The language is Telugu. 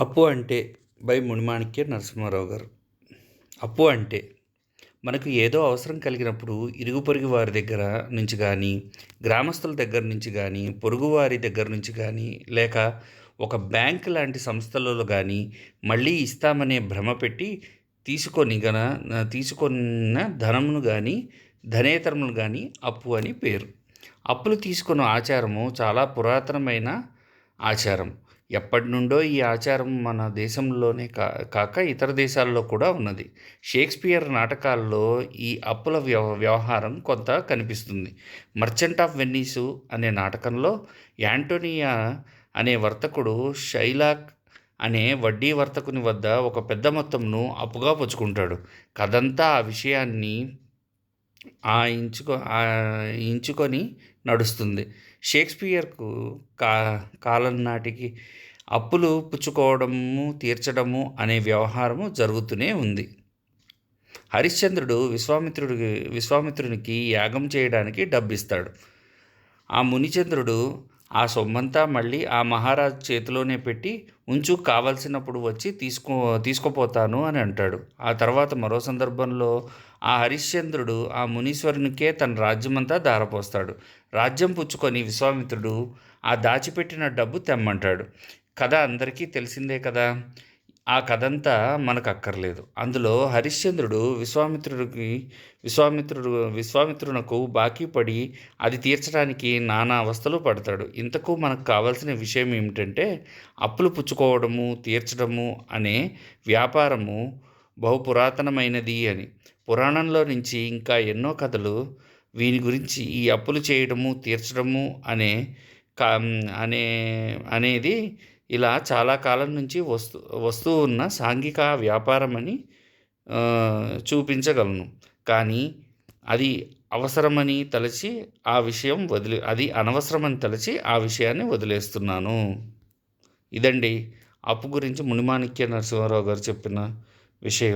అప్పు అంటే బై మునిమాణిక్య నరసింహారావు గారు. అప్పు అంటే మనకు ఏదో అవసరం కలిగినప్పుడు ఇరుగు పొరుగు వారి దగ్గర నుంచి కానీ గ్రామస్తుల దగ్గర నుంచి కానీ పొరుగువారి దగ్గర నుంచి కానీ లేక ఒక బ్యాంక్ లాంటి సంస్థలలో కానీ మళ్ళీ ఇస్తామనే భ్రమ పెట్టి తీసుకొని గన తీసుకున్న ధనమును కానీ ధనేతరమును కానీ అప్పు అని పేరు. అప్పులు తీసుకున్న ఆచారము చాలా పురాతనమైన ఆచారం. ఎప్పటి నుండో ఈ ఆచారం మన దేశంలోనే కా కాక ఇతర దేశాల్లో కూడా ఉన్నది. షేక్స్పియర్ నాటకాల్లో ఈ అప్పుల వ్యవ వ్యవహారం కొంత కనిపిస్తుంది. మర్చెంట్ ఆఫ్ వెన్నీసు అనే నాటకంలో యాంటోనియా అనే వర్తకుడు షైలాక్ అనే వడ్డీ వర్తకుని వద్ద ఒక పెద్ద మొత్తంను అప్పుగా పుచ్చుకుంటాడు. కథంతా ఆ విషయాన్ని ఆ ఇంచుకో ఇంచుకొని నడుస్తుంది. షేక్స్పియర్కు కా కాలం నాటికి అప్పులు పుచ్చుకోవడము తీర్చడము అనే వ్యవహారము జరుగుతూనే ఉంది. హరిశ్చంద్రుడు విశ్వామిత్రుడికి విశ్వామిత్రునికి యాగం చేయడానికి డబ్బిస్తాడు. ఆ మునిచంద్రుడు ఆ సొమ్మంతా మళ్ళీ ఆ మహారాజు చేతిలోనే పెట్టి ఉంచు కావలసినప్పుడు వచ్చి తీసుకో తీసుకుపోతాను అని అంటాడు. ఆ తర్వాత మరో సందర్భంలో ఆ హరిశ్చంద్రుడు ఆ మునీశ్వరునికే తన రాజ్యమంతా దారపోస్తాడు రాజ్యం పుచ్చుకొని విశ్వామిత్రుడు ఆ దాచిపెట్టిన డబ్బు తెమ్మంటాడు. కథ అందరికీ తెలిసిందే కదా? ఆ కథంతా మనకు అక్కర్లేదు అందులో హరిశ్చంద్రుడు విశ్వామిత్రుడికి విశ్వామిత్రుడు విశ్వామిత్రునకు బాకీ పడి అది తీర్చడానికి నానా అవస్థలు పడతాడు. ఇంతకు మనకు కావాల్సిన విషయం ఏమిటంటే అప్పులు పుచ్చుకోవడము తీర్చడము అనే వ్యాపారము బహు పురాతనమైనది అని. పురాణంలో నుంచి ఇంకా ఎన్నో కథలు వీని గురించి ఈ అప్పులు చేయడము తీర్చడము అనే కా అనే అనేది ఇలా చాలా కాలం నుంచి వస్తు వస్తూ ఉన్న సాంఘిక వ్యాపారం అని చూపించగలను. కానీ అది అవసరమని తలచి ఆ విషయం వదిలి అది అనవసరమని తలచి ఆ విషయాన్ని వదిలేస్తున్నాను. ఇదండి అప్పు గురించి మునిమాణిక్య నరసింహారావు గారు చెప్పిన విషయం.